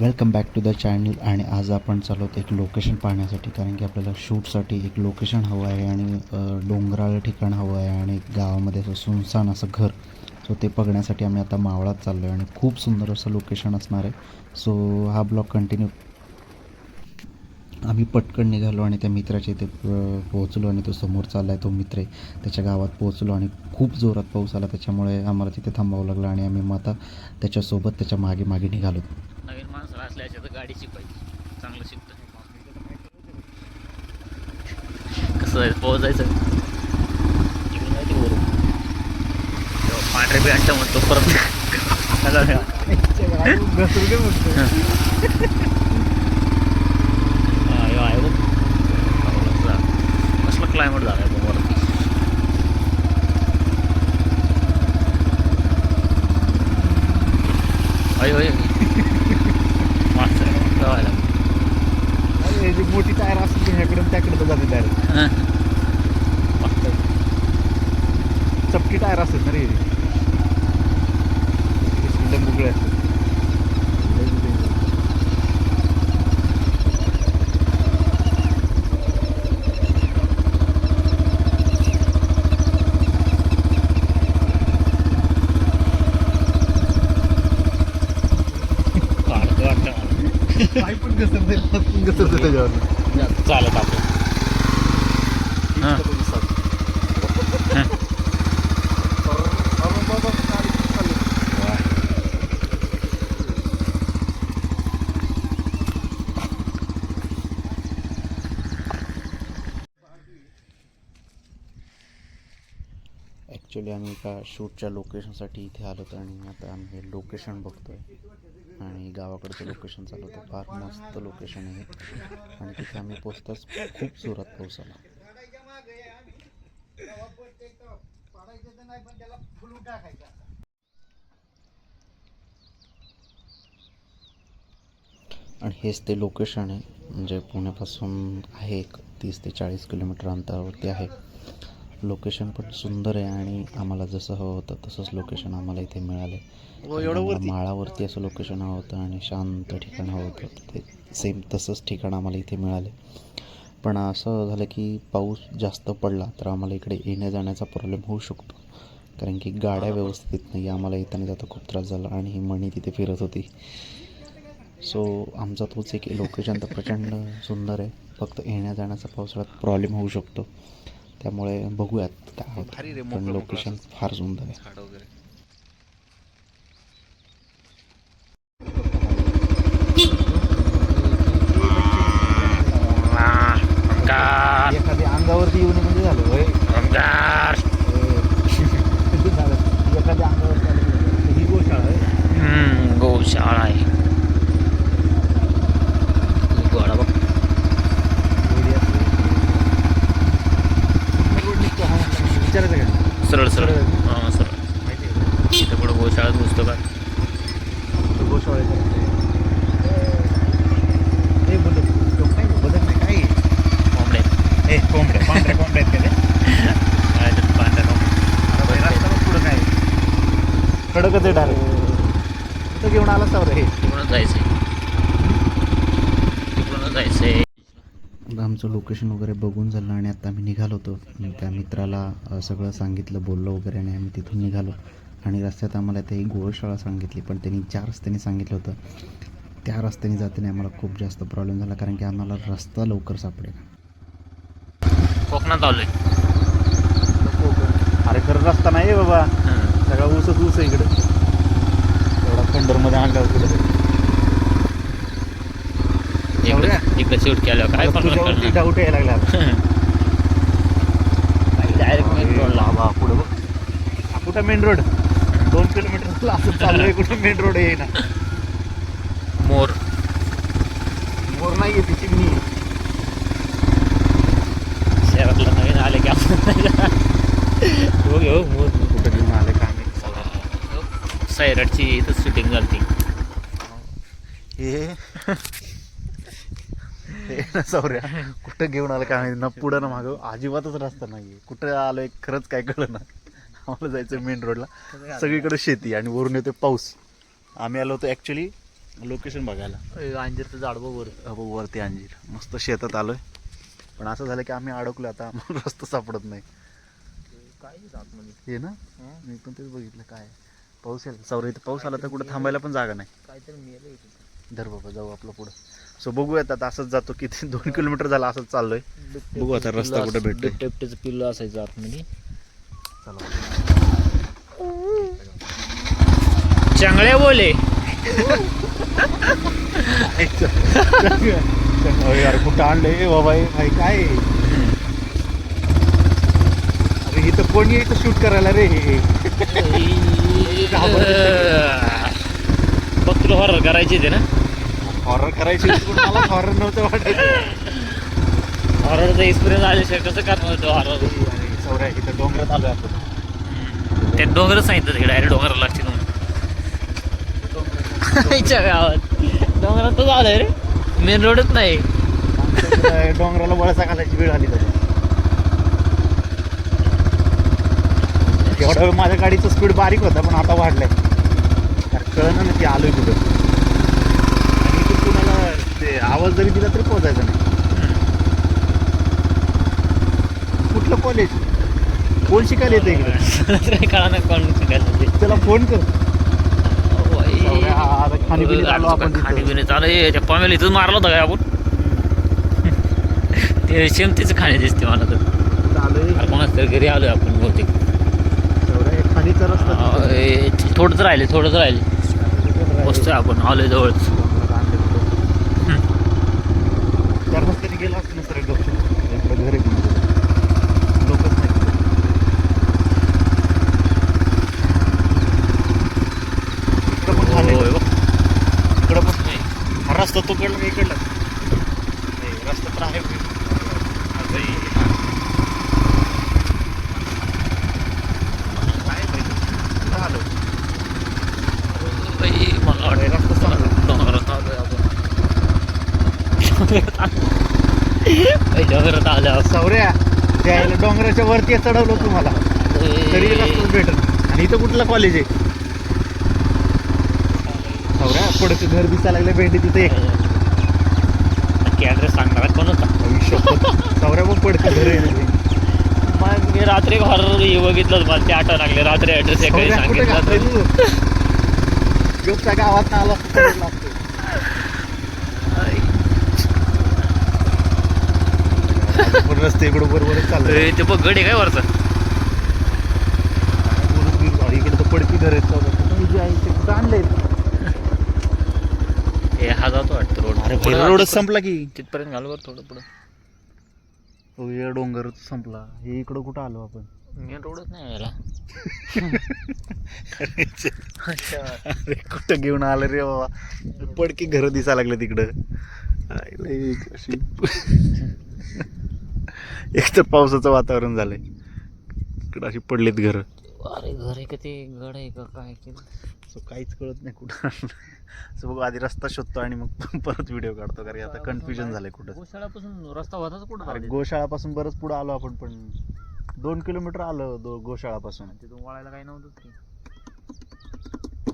Welcome back to the channel आणि आज आपण चालवतो एक लोकेशन पाहण्यासाठी कारण की आपल्याला शूटसाठी एक लोकेशन हवं आहे आणि डोंगराळ ठिकाण हवं आहे आणि गावामध्ये असं सुनसान असं घर. सो ते बघण्यासाठी आम्ही आता मावळात चाललो आहे आणि खूप सुंदर असं लोकेशन असणार आहे. सो हा ब्लॉग कंटिन्यू आम्ही पटकन निघालो आणि त्या मित्राच्या इथे पोहोचलो आणि तो समोर चालला आहे तो मित्र आहे. त्याच्या गावात पोहोचलो आणि खूप जोरात पाऊस आला. त्याच्यामुळे आम्हाला तिथे थांबावं लागलं आणि आम्ही मग आता त्याच्यासोबत त्याच्यामागे मागे निघालो नवीन माणसाला असल्याच्या तर गाडी शिकवायची. चांगलं शिकतं. कसं पोहोचायचं जायचं तेव्हा पांढरे बी अंट म्हणतो परत. कसलं क्लायमेट झालं आहे वरती अय अय माणसं ठेवायला जी मोठी टायर असेल ती ह्याकडे त्याकडे तर जाते डायरेक्ट हां मस्त चपटी टायर असेल ना रे बुगळे असतात काढतो वाटतं मला. पाय पण घसरते हात पण घसरते त्याच्यावर चालत आपण हां. ॲक्च्युली आम्ही एका शूटच्या लोकेशनसाठी इथे आलो होतो आणि आता आम्ही हे लोकेशन बघतो आहे आणि गावाकडचं लोकेशन चालू होतं. फार मस्त लोकेशन आहे आणि तिथे आम्ही पोचताच खूप जोरात पाऊस आला. आणि हेच ते लोकेशन आहे. म्हणजे पुण्यापासून आहे एक तीस ते चाळीस किलोमीटर अंतरावरती आहे. लोकेशन पण सुंदर आहे आणि आम्हाला जसं हवं होतं तसंच लोकेशन आम्हाला इथे मिळालं. एवढं वरती? माळावरती असं लोकेशन हवं होतं आणि शांत ठिकाण हवं होतं. ते सेम तसंच ठिकाण आम्हाला इथे मिळाले. पण असं झालं की पाऊस जास्त पडला तर आम्हाला इकडे येण्या जाण्याचा प्रॉब्लेम होऊ शकतो. कारण की गाड्या व्यवस्थित नाही आम्हाला येताना जाता खूप त्रास झाला आणि ही मणी तिथे फिरत होती. सो आमचा तोच एक लोकेशन तर प्रचंड सुंदर आहे. फक्त येण्या जाण्याचा पावसाळ्यात प्रॉब्लेम होऊ शकतो. त्यामुळे बघूयात काय होतं. पण लोकेशन फार सुंदर आहे. एखादी अंगावरती येऊन म्हणजे झालं होय? ओंकार झालं. एखादी अंगावरती ही गोशाळा आहे. हम्म, गोशाळा आहे गोडा बघ एवढी असली. रोड निघतो हा म्हणला. विचारायचं का? सरळ सरळ. सरळ. हां सरळ. माहिती आहे. इथं पुढं गोशाळा आहे. ए बदक तो काय बदक नाही काय? आहे? कोंबड्या पांढऱ्या कोंबड्या आहेत का ते? काय ते पांढऱ्या पुढं काय? आहे. कडकच आहे घेऊन आला सावरं हे? तिकडूनच जायचंय. तिकडूनच आमचं लोकेशन वगैरे बघून झालं आणि आता आम्ही निघालो होतो. त्या मित्राला सगळं सांगितलं बोललो वगैरे आणि आम्ही तिथून निघालो. आणि रस्त्यात आम्हाला ते गोळशाळा सांगितली पण त्यांनी ज्या रस्त्याने सांगितलं होतं. त्या रस्त्याने जाताना आम्हाला खूप जास्त प्रॉब्लेम झाला कारण की आम्हाला रस्ता लवकर सापडेल. कोकणात आलोय. अरे खरं रस्ता नाही आहे बाबा. सगळा ऊसच ऊस आहे इकडे. एवढा खंडरमध्ये आणला कुठे इकडे इकडे शूट केलं काय पण डाऊट यायला लागला. डायरेक्ट मेन रोडला पुढे बघ. हा कुठं मेन रोड दोन किलोमीटर असं चाललंय कुठं मेन रोड आहे ना. मोर. मोर नाही आहे ती चिमणी. आहे. शहरातला नवीन आले की आपण हो घेऊ मोर. कुठं घेऊन आले का आम्ही? सैराटची इथं शूटिंग झाली हे हे? ना सौर्या कुठं घेऊन आलं काय ना पुढं ना मागं. अजिबातच रस्ता नाहीये. कुठं आलोय खरंच काय कळलं ना. आम्हाला जायचं मेन रोडला सगळीकडे शेती आणि वरून येते पाऊस. आम्ही आलो होतो ॲक्च्युली लोकेशन बघायला. अंजीरचं झाड बघ वरती अंजीर. मस्त शेतात आलोय. पण असं झालं की आम्ही अडकलो आता. आम्हाला रस्ता सापडत नाही. काय हे ना. मी पण तेच बघितलं काय पाऊस येईल सौर इथं पाऊस आला तर कुठं थांबायला पण जागा नाही. काहीतरी धर बाबा जाऊ आपलं पुढं. सो बघूयात आता असंच जातो किती दोन किलोमीटर झाला असंच चाललोय. बघू आता रस्ता कुठे भेटतोय. टेपटेचं पिल्लं असायचं आतमध्ये. चला. चांगले बोले. अरे यार कुठं आणलंय? बाबा हे भाई काय? आहे? अरे इथं कोणी इथं शूट करायला रे? बघ तुला हॉरर करायचे ते ना? हॉरर करायची मला हॉरर नव्हतं वाटायचं हॉररचा एक्सपिरियन्स आल्याशिवाय कसं करणार तो हॉरर सौर्या इथं डोंगरात आलोय आपण ते डोंगरच सांगितलं तिकडे डायरेक्ट डोंगराला लागते म्हणून. आईच्या गावात. डोंगरात तर झालंय रे मेन रोडच नाही. डोंगराला वळसा घालायची वेळ आली तर. एवढा माझ्या गाडीचा स्पीड बारीक होता पण आता वाढलाय. कारण कळलं ना ती आलोय कुठं. आणि इथून कुणाला ते आवाज जरी दिला तरी पोहोचायचा नाही. कुठलं कॉलेज कोण शिकायला येतं इकडे? कळा ना कोण शिकायचं ते त्याला फोन कर खाणीपिणी चालू आहे. त्या पामेला इथंच मारलं होतं काय आपण? ते शेमतीच खाणे दिसते मला तर. कोणाच तरी घरी आलोय आपण बहुतेक. तिथं. अय, थोडंच राहिले थोडंच राहिले. बसतोय आपण आलोय जवळच त्या रस्त्याने गेला असतं ना सर गपचूप इकडं घर आहे कोणाचं. लोकच नाही इकडं पण खाली होय बघ. इकडं पण नाही हा रस्ता तो कडला इकडला नाही, रस्ता तर आहे काय माहिती. कुठं आलो? बाई, मला आलोय आपण डोंगरात आलोय. सौर्या त्याला डोंगराच्या वरती चढवलं तुम्हाला. तरी आणि इथं कुठलं कॉलेज आहे? सौर्या पडकं घर दिसायला लागलं भेंडी तिथे नक्की ऍड्रेस सांगणार कोण होता? सौर्या पण घर आहे. मग मी रात्री हॉरर बघितलं मला ते आठवण लागले. रात्री कुठे घातलंय सांगितलं तू गपच्या गावात आला. पण रस्ते इकडं बरोबरच चाललंय ते बघ गड आहे काय वरचा? इकडे तर पडकी घर आहेत. जे आहे ते कुठं आणलंय? हे हा जातो वाटतं रोड. अरे रोडच संपला की. तिथपर्यंत घालू बरं थोडं पुढं. तो हे डोंगर संपला. हे इकडं कुठं आलो आपण? मेन रोडच नाही यायला. अरे कुठं घेऊन आलं रे बाबा? पडकी घर दिसायला लागले तिकडं. एक अशी एक तर पावसाचं वातावरण झालंय. इकडं अशी पडलीत घर. अरे घर आहे का ते? गड आहे का काय केलं? सो काहीच कळत नाही कुठं. सो बघू आधी रस्ता शोधतो आणि मग परत व्हिडिओ काढतो. कारण आता कन्फ्युजन झालंय कुठं. गोशाळापासून रस्ता होताच कुठं अरे गोशाळापासून बरंच पुढं आलो आपण पण दोन किलोमीटर आलो दो गोशाळापासून. तिथून वळायला काही नव्हतं की.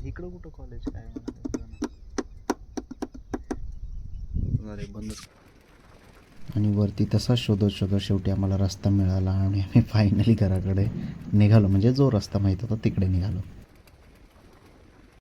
इकडं कुठं कॉलेज काय अरे बंदच आणि वरती तसाच शोधत शोधत शेवटी आम्हाला रस्ता मिळाला आणि आम्ही फायनली घराकडे निघालो. म्हणजे जो रस्ता माहीत होता तिकडे निघालो.